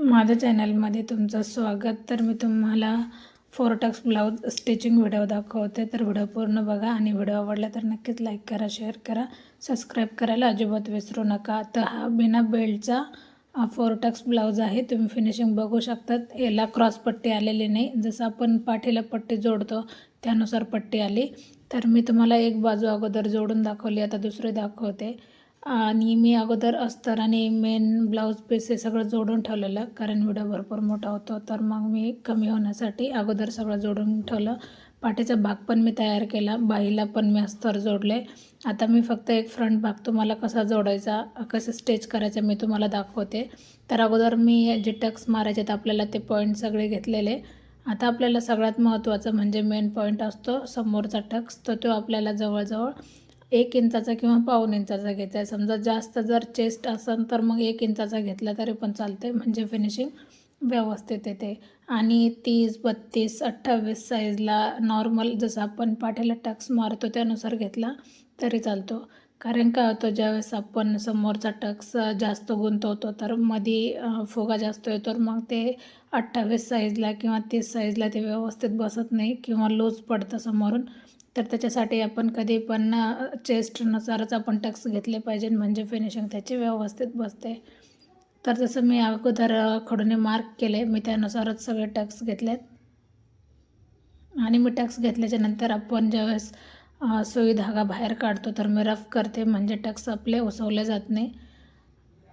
माझ्या चॅनलमध्ये तुमचं स्वागत. तर मी तुम्हाला फोरटक्स ब्लाऊज स्टिचिंग व्हिडिओ दाखवते. तर व्हिडिओ पूर्ण बघा आणि व्हिडिओ आवडला तर नक्कीच लाईक करा शेअर करा सबस्क्राईब करायला अजिबात विसरू नका. तर हा बिना बेल्टचा फोरटक्स ब्लाऊज आहे. तुम्ही फिनिशिंग बघू शकतात. याला क्रॉस पट्टी आलेली नाही. जसं आपण पाठीला पट्टी जोडतो त्यानुसार पट्टी आली. तर मी तुम्हाला एक बाजू अगोदर जोडून दाखवली आता दुसरी दाखवते. आणि मी अगोदर अस्तर आणि मेन ब्लाऊज पीस हे सगळं जोडून ठेवलेलं कारण व्हिडिओ भरपूर मोठा होतो. तर मग मी कमी होण्यासाठी अगोदर सगळं जोडून ठेवलं. पाठीचा भाग पण मी तयार केला बाईला पण मी अस्तर जोडले. आता मी फक्त एक फ्रंट भाग तुम्हाला कसा जोडायचा कसं स्टेच करायचं मी तुम्हाला दाखवते. तर अगोदर मी जे टक्स मारायचे तर आपल्याला ते पॉईंट सगळे घेतलेले. आता आपल्याला सगळ्यात महत्त्वाचं म्हणजे मेन पॉईंट असतो समोरचा टक्स तर तो आपल्याला जवळजवळ एक इंचाचा किंवा पाऊन इंचाचा घ्यायचा आहे समजा जास्त जर चेस्ट असेल तर मग एक इंचाचा घेतला तरी पण चालते म्हणजे फिनिशिंग व्यवस्थित येते. आणि तीस बत्तीस अठ्ठावीस साईजला नॉर्मल जसं आपण पाठीला टक्स मारतो त्यानुसार घेतला तरी चालतो. कारण काय होतं ज्यावेळेस आपण समोरचा टक्स जास्त गुंतवतो तर मध्ये फुगा जास्त येतो. मग ते अठ्ठावीस साईजला किंवा तीस साईजला ते व्यवस्थित बसत नाही किंवा लूज पडतं समोरून. तर त्याच्यासाठी आपण कधी पण चेस्टनुसारच आपण टक्स घेतले पाहिजे म्हणजे फिनिशिंग त्याची व्यवस्थित बसते. तर जसं मी अगोदर खडूने मार्क केले मी त्यानुसारच सगळे टक्स घेतलेत. आणि मी टक्स घेतल्याच्या नंतर आपण ज्यावेळेस सुई धागा बाहेर काढतो तर मी रफ करते म्हणजे टक्स आपले उसवले जात नाही.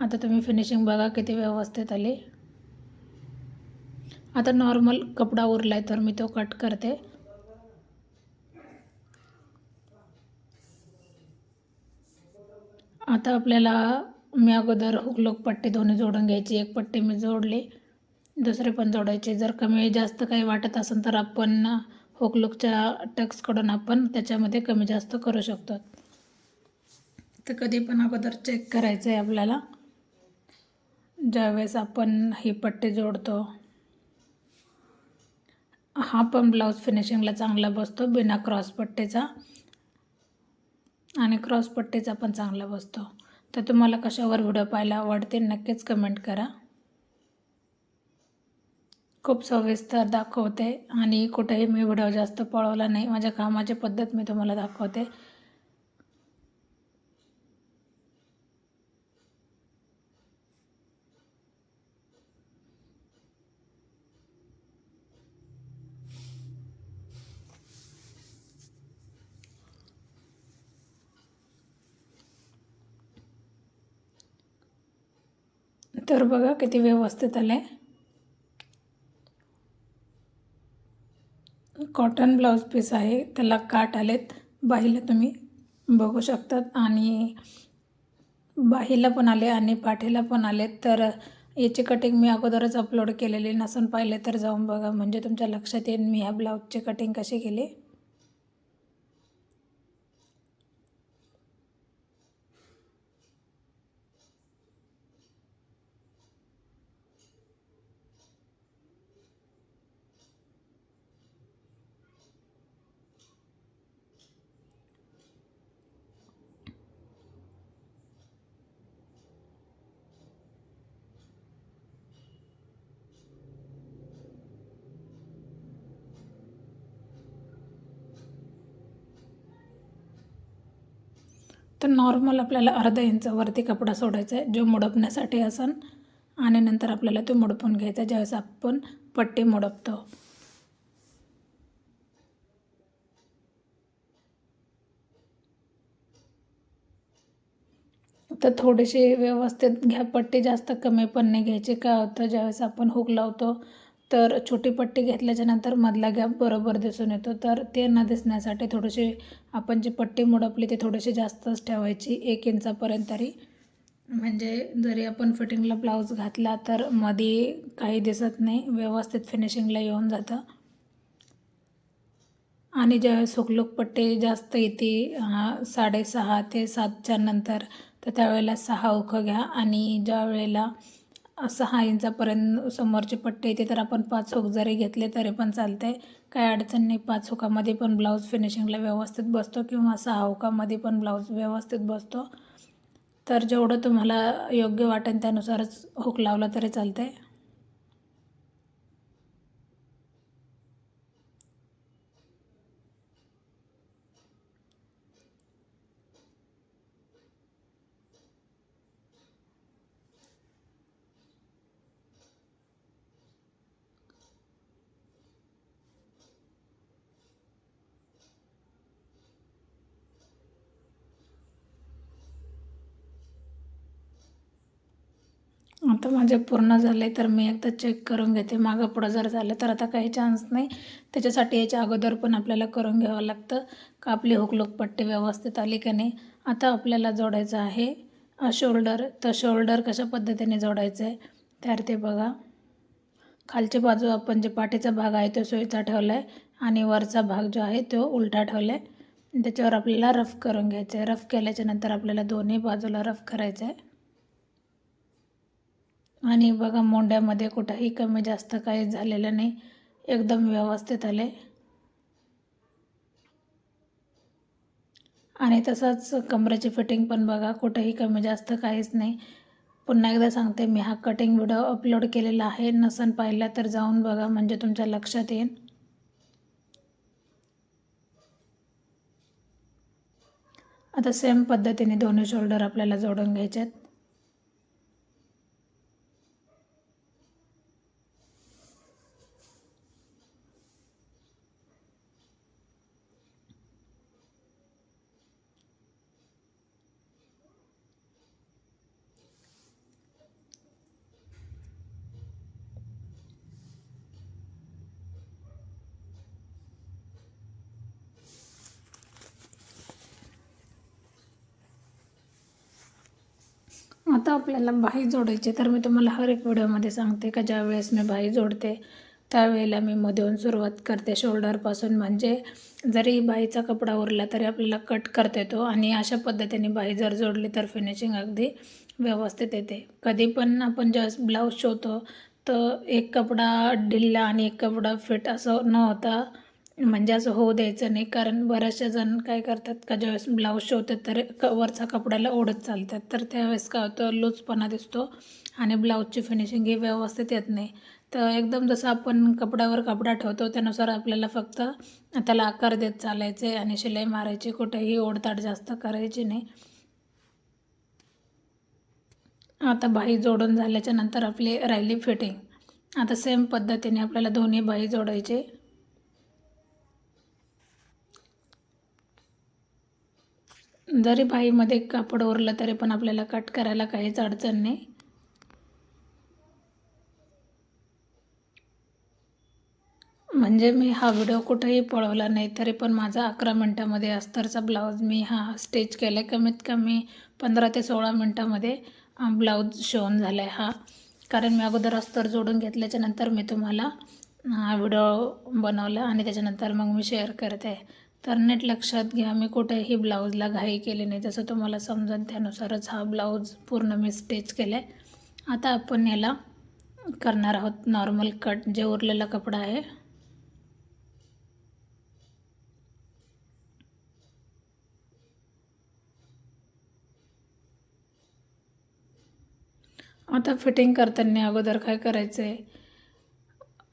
आता तुम्ही फिनिशिंग बघा किती व्यवस्थित आली. आता नॉर्मल कपडा उरला आहे तर मी तो कट करते. आता आपल्याला मी अगोदर हुकलोक पट्टी दोन्ही जोडून घ्यायची. एक पट्टी मी जोडली दुसरे पण जोडायचे. जर कमी जास्त काही वाटत असेल तर आपण हुकलोकच्या टक्सकडून आपण त्याच्यामध्ये कमी जास्त करू शकतो. तर कधी पण अगोदर चेक करायचं आहे आपल्याला. ज्यावेळेस आपण ही पट्टी जोडतो हा पण ब्लाऊज फिनिशिंगला चांगला बसतो बिना क्रॉस पट्टीचा. आणि क्रॉस पट्टीचा पण चांगला बसतो. तर तुम्हाला कशावर व्हिडिओ पाहायला आवडते नक्कीच कमेंट करा. खूप सविस्तर दाखवते आणि कुठेही मी व्हिडिओ जास्त पळवला नाही. माझ्या कामाची पद्धत मी तुम्हाला दाखवते. तर बघा किती व्यवस्थित आले कॉटन ब्लाऊज पीस आहे. त्याला काट आलेत. बाहीला तुम्ही बघू शकतात. आणि बाहीला पण आले आणि पाठीला पण आले तर याची कटिंग मी अगोदरच अपलोड केलेली नसून पाहिले तर जाऊन बघा. म्हणजे तुमच्या लक्षात येईल मी ह्या ब्लाऊजची कटिंग कशी केली. तर नॉर्मल आपल्याला अर्धा इंचावरती कपडा सोडायचा आहे जो मुडपण्यासाठी असन. आणि नंतर आपल्याला तो मुडपून घ्यायचा ज्यावेळेस आपण पट्टी मुडपतो. तर थोडीशी व्यवस्थित घ्या पट्टी जास्त कमी पण नाही घ्यायची. काय होतं ज्यावेळेस आपण हुक लावतो तर छोटी पट्टी घेतल्याच्या नंतर मधला गॅप बरोबर दिसून येतो. तर ते न दिसण्यासाठी थोडीशी आपण जी पट्टी मुडपली ती थोडीशी जास्तच ठेवायची एक इंचापर्यंत तरी. म्हणजे जरी आपण फिटिंगला ब्लाऊज घातला तर मध्ये काही दिसत नाही व्यवस्थित फिनिशिंगला येऊन जातं. आणि ज्यावेळेस हुकलूक पट्टी जास्त येते साडेसहा ते सातच्या नंतर तर त्यावेळेला सहा उखं घ्या. आणि ज्या वेळेला सहा इंचापर्यंत समोरचे पट्टी येते तर आपण पाच हुक जरी घेतले तरी पण चालते काय अडचण नाही पाच हुकामध्ये पण ब्लाऊज फिनिशिंगला व्यवस्थित बसतो किंवा सहा हुकामध्ये पण ब्लाऊज व्यवस्थित बसतो. तर जेवढं तुम्हाला योग्य वाटेल त्यानुसारच हुक लावला तरी चालते आता माझे पूर्ण झाले तर मी एकदा चेक करून घेते. मागं पुढं जर झालं तर आता काही चान्स नाही. त्याच्यासाठी याच्या अगोदर पण आपल्याला करून घ्यावं लागतं. का आपली हुकलूक पट्टी व्यवस्थित आली का नाही? आता आपल्याला जोडायचं आहे. शोल्डर तर शोल्डर कशा पद्धतीने जोडायचं आहे तर ते बघा. खालची बाजू आपण जे पाठीचा भाग आहे तो सोयीचा ठेवला आहे आणि वरचा भाग जो आहे तो उलटा ठेवला आहे त्याच्यावर आपल्याला रफ करून घ्यायचं आहे रफ केल्याच्यानंतर आपल्याला दोन्ही बाजूला रफ करायचं आहे आणि बघा मोंड्यामध्ये कुठंही कमी जास्त काही झालेलं नाही. एकदम व्यवस्थित आले. आणि तसंच कमरेची फिटिंग पण बघा कुठंही कमी जास्त काहीच नाही. पुन्हा एकदा सांगते मी हा कटिंग व्हिडिओ अपलोड केलेला आहे. नसन पाहिला तर जाऊन बघा म्हणजे तुमच्या लक्षात येईल आता सेम पद्धतीने दोन्ही शोल्डर आपल्याला जोडून घ्यायचे आहेत आता आपल्याला बाही जोडायची तर मी तुम्हाला हर एक व्हिडिओमध्ये सांगते का ज्या वेळेस मी बाही जोडते त्यावेळेला मी मधून सुरुवात करते शोल्डरपासून म्हणजे जरी बाईचा कपडा उरला तरी आपल्याला कट करता येतो आणि अशा पद्धतीने बाई जर जोडली तर फिनिशिंग अगदी व्यवस्थित येते. कधी पण आपण ज्यावेळेस ब्लाऊज शिवतो तर एक कपडा ढिल्ला आणि एक कपडा फिट असं न होता म्हणजे असं होऊ द्यायचं नाही. कारण बऱ्याचशा जण काय करतात का ज्यावेळेस ब्लाऊज शिवतात तर क वरचा कपड्याला ओढत चालतात. तर त्यावेळेस काय होतं लूजपणा दिसतो आणि ब्लाऊजची फिनिशिंग ही व्यवस्थित येत नाही. तर एकदम जसं आपण कपड्यावर कपडा ठेवतो त्यानुसार आपल्याला फक्त त्याला आकार देत चालायचे आणि शिलाई मारायची कुठेही ओढताट जास्त करायची नाही. आता बाही जोडून झाल्याच्यानंतर आपली राहिली फिटिंग आता सेम पद्धतीने आपल्याला दोन्ही बाही जोडायचे. जरी बाईमध्ये कापड उरलं तरी पण आपल्याला कट करायला काहीच अडचण नाही. म्हणजे मी हा व्हिडिओ कुठेही पळवला नाही तरी पण माझा अकरा मिनटामध्ये अस्तरचा ब्लाऊज मी हा स्टिच केला आहे कमीत कमी पंधरा ते सोळा मिनटामध्ये ब्लाऊज शिवून झाला आहे हा. कारण मी अगोदर अस्तर जोडून घेतल्याच्या नंतर मी तुम्हाला व्हिडिओ बनवला आणि त्याच्यानंतर मग मी शेअर करते. तर नीट लक्षात घ्या मी कुठेही ब्लाऊजला घाई केली नाही. जसं तुम्हाला समजेल त्यानुसारच हा ब्लाऊज पूर्ण मी स्टेच केला आहे आता आपण याला करणार आहोत नॉर्मल कट जे उरलेला कपडा आहे. आता फिटिंग करताना अगोदर काय करायचं आहे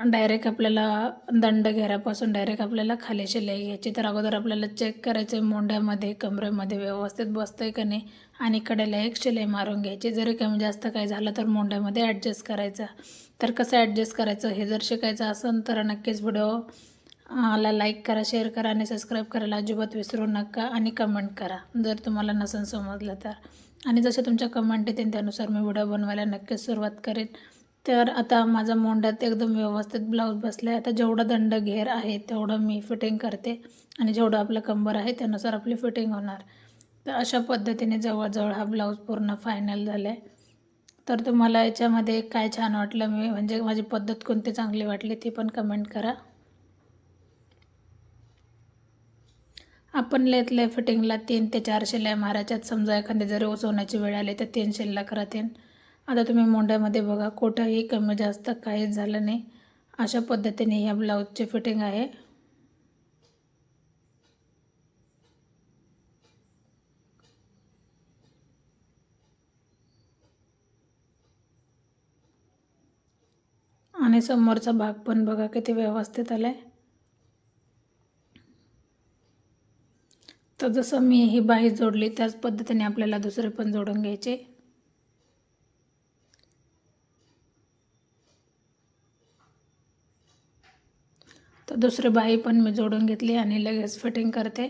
डायरेक्ट आपल्याला दंड घेरापासून डायरेक्ट आपल्याला खाली शिलाई घ्यायची. तर अगोदर आपल्याला चेक करायचं आहे मोंड्यामध्ये कमरेमध्ये व्यवस्थित बसतं आहे का नाही आणि कडेला एक शिलाई मारून घ्यायची. जरी कमी जास्त काय झालं तर मोंड्यामध्ये ॲडजस्ट करायचं. तर कसं ॲडजस्ट करायचं हे जर शिकायचं असेल तर नक्कीच व्हिडिओ ला लाईक करा शेअर करा आणि सबस्क्राईब करायला अजिबात विसरू नका आणि कमेंट करा. जर तुम्हाला नसेल समजलं तर. आणि जसे तुमच्या कमेंट येतील त्यानुसार मी व्हिडिओ बनवायला नक्कीच सुरुवात करेन. तर आता माझा मोंड्यात एकदम व्यवस्थित ब्लाऊज बसला आहे आता जेवढं दंड घेर आहे तेवढं मी फिटिंग करते. आणि जेवढं आपलं कंबर आहे त्यानुसार आपली फिटिंग होणार. तर अशा पद्धतीने जवळजवळ हा ब्लाऊज पूर्ण फायनल झाला आहे तर तुम्हाला याच्यामध्ये काय छान वाटलं मी म्हणजे माझी पद्धत कोणती चांगली वाटली ती पण कमेंट करा. आपण लेतल्या फिटिंगला तीन ते चार शिलाई मारायच्यात. समजा एखादी जरी होण्याची वेळ आली तर तीन शिल्लक राहतील आता तुम्ही मोंड्यामध्ये बघा कोठंही कमी जास्त काहीच झालं नाही. अशा पद्धतीने ह्या ब्लाऊजची फिटिंग आहे. आणि समोरचा भाग पण बघा किती व्यवस्थित आला आहे तर जसं मी ही बाही जोडली त्याच पद्धतीने आपल्याला दुसरे पण जोडून घ्यायचे. तर दुसरी बाई पण मी जोडून घेतली आणि लगेच फिटिंग करते.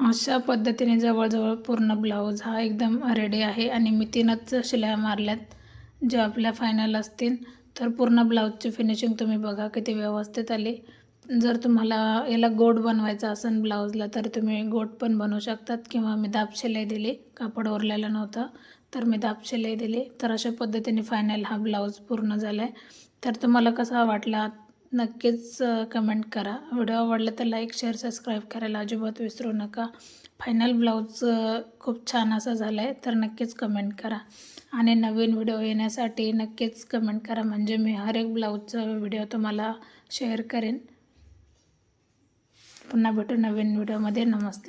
अशा पद्धतीने जवळजवळ पूर्ण ब्लाऊज हा एकदम रेडी आहे आणि मी तीनच शिलाया मारल्यात. जे आपल्या फायनल असतील तर पूर्ण ब्लाऊजची फिनिशिंग तुम्ही बघा किती व्यवस्थित आली. जर तुम्हाला याला गोड बनवायचं असेल ब्लाऊजला तर तुम्ही गोट पण बनवू शकतात. किंवा मी दाब शिलाई दिली कापड उरलेलं नव्हतं तर मी दाब शिलाई दिली. तर अशा पद्धतीने फायनल हा ब्लाऊज पूर्ण झाला आहे तर तुम्हाला कसा वाटला? नक्कीच कमेंट करा. व्हिडिओ आवडला तर लाईक शेअर सबस्क्राईब करायला अजिबात विसरू नका. फायनल ब्लाऊज खूप छान असं झालं आहे तर नक्कीच कमेंट करा. आणि नवीन व्हिडिओ येण्यासाठी नक्कीच कमेंट करा. म्हणजे मी हर एक ब्लाऊजचा व्हिडिओ तुम्हाला शेअर करेन. पुन्हा भेटू नवीन व्हिडिओमध्ये. नमस्ते.